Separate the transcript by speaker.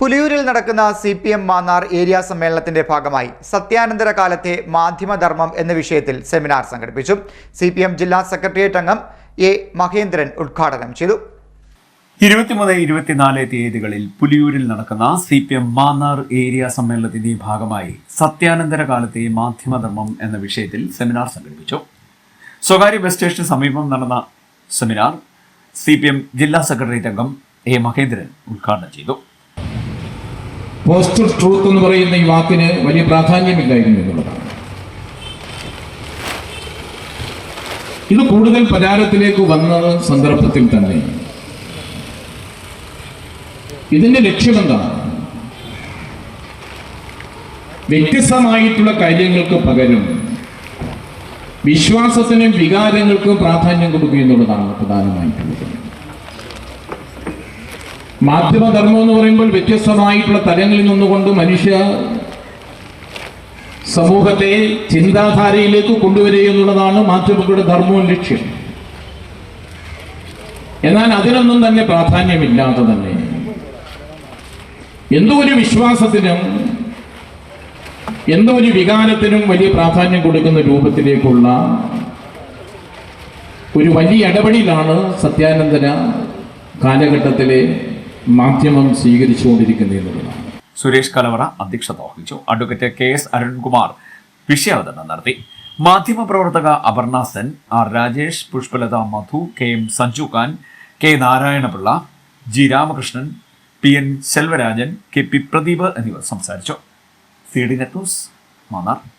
Speaker 1: പുലിയൂരിൽ നടക്കുന്ന C P M Mannar area സമ്മേളനത്തിന്റെ ഭാഗമായി സത്യാനന്തര കാലത്തെ മാധ്യമധർമ്മം എന്ന വിഷയത്തിൽ സെമിനാർ സംഘടിപ്പിച്ചു. സി പി എം ജില്ലാ സെക്രട്ടേറിയറ്റ് അംഗം എ മഹേന്ദ്രൻ ഉദ്ഘാടനം ചെയ്തു.
Speaker 2: ഇരുപത്തിമൂന്ന് ഇരുപത്തിനാല് തീയതികളിൽ പുലിയൂരിൽ നടക്കുന്ന C P M Mannar area സമ്മേളനത്തിന്റെ ഭാഗമായി സത്യാനന്തര കാലത്തെ മാധ്യമധർമ്മം എന്ന വിഷയത്തിൽ സെമിനാർ സംഘടിപ്പിച്ചു. സ്വകാര്യ ബസ് സ്റ്റേഷന് സമീപം നടന്ന സെമിനാർ സി ജില്ലാ സെക്രട്ടേറിയറ്റ് അംഗം എ മഹേന്ദ്രൻ ഉദ്ഘാടനം ചെയ്തു.
Speaker 3: പോസ്റ്റ് ട്രൂത്ത് എന്ന് പറയുന്ന ഈ വാക്കിന് വലിയ പ്രാധാന്യമില്ലായിരുന്നു എന്നുള്ളതാണ്. ഇത് കൂടുതൽ പ്രചാരത്തിലേക്ക് വന്ന സന്ദർഭത്തിൽ തന്നെ. ഇതിന്റെ ലക്ഷ്യമെന്താണ്? വ്യത്യസ്തമായിട്ടുള്ള കാര്യങ്ങൾക്ക് പകരം വിശ്വാസത്തിനും വികാരങ്ങൾക്കും പ്രാധാന്യം കൊടുക്കുക എന്നുള്ളതാണ് പ്രധാനമായിട്ടുള്ളത്. മാധ്യമധർമ്മം എന്ന് പറയുമ്പോൾ വ്യത്യസ്തമായിട്ടുള്ള തലങ്ങളിൽ നിന്നുകൊണ്ട് മനുഷ്യ സമൂഹത്തെ ചിന്താധാരയിലേക്ക് കൊണ്ടുവരിക എന്നുള്ളതാണ് മാധ്യമങ്ങളുടെ ധർമ്മവും ലക്ഷ്യം. എന്നാൽ അതിനൊന്നും തന്നെ പ്രാധാന്യമില്ലാതെ തന്നെ. എന്തോ ഒരു വിശ്വാസത്തിനും എന്തോ ഒരു വികാരത്തിനും വലിയ പ്രാധാന്യം കൊടുക്കുന്ന രൂപത്തിലേക്കുള്ള ഒരു വലിയ ഇടപെടലാണ് സത്യാനന്ദന കാലഘട്ടത്തിലെ മാധ്യമം സ്വീകരിച്ചുകൊണ്ടിരിക്കുന്നത് എന്നുള്ളതാണ്.
Speaker 2: സുരേഷ് കലവറ അധ്യക്ഷത വഹിച്ചു. അഡ്വക്കേറ്റ് കെ എസ് അരുൺകുമാർ വിഷയാവതരണം നടത്തി. മാധ്യമപ്രവർത്തക Aparna Sen R Rajesh Pushpalatha Madhu K M Sanju Khan K Narayanapillai G Ramakrishnan P N Selvarajan K P Pradeep എന്നിവർ സംസാരിച്ചു. C D Net News Mannar.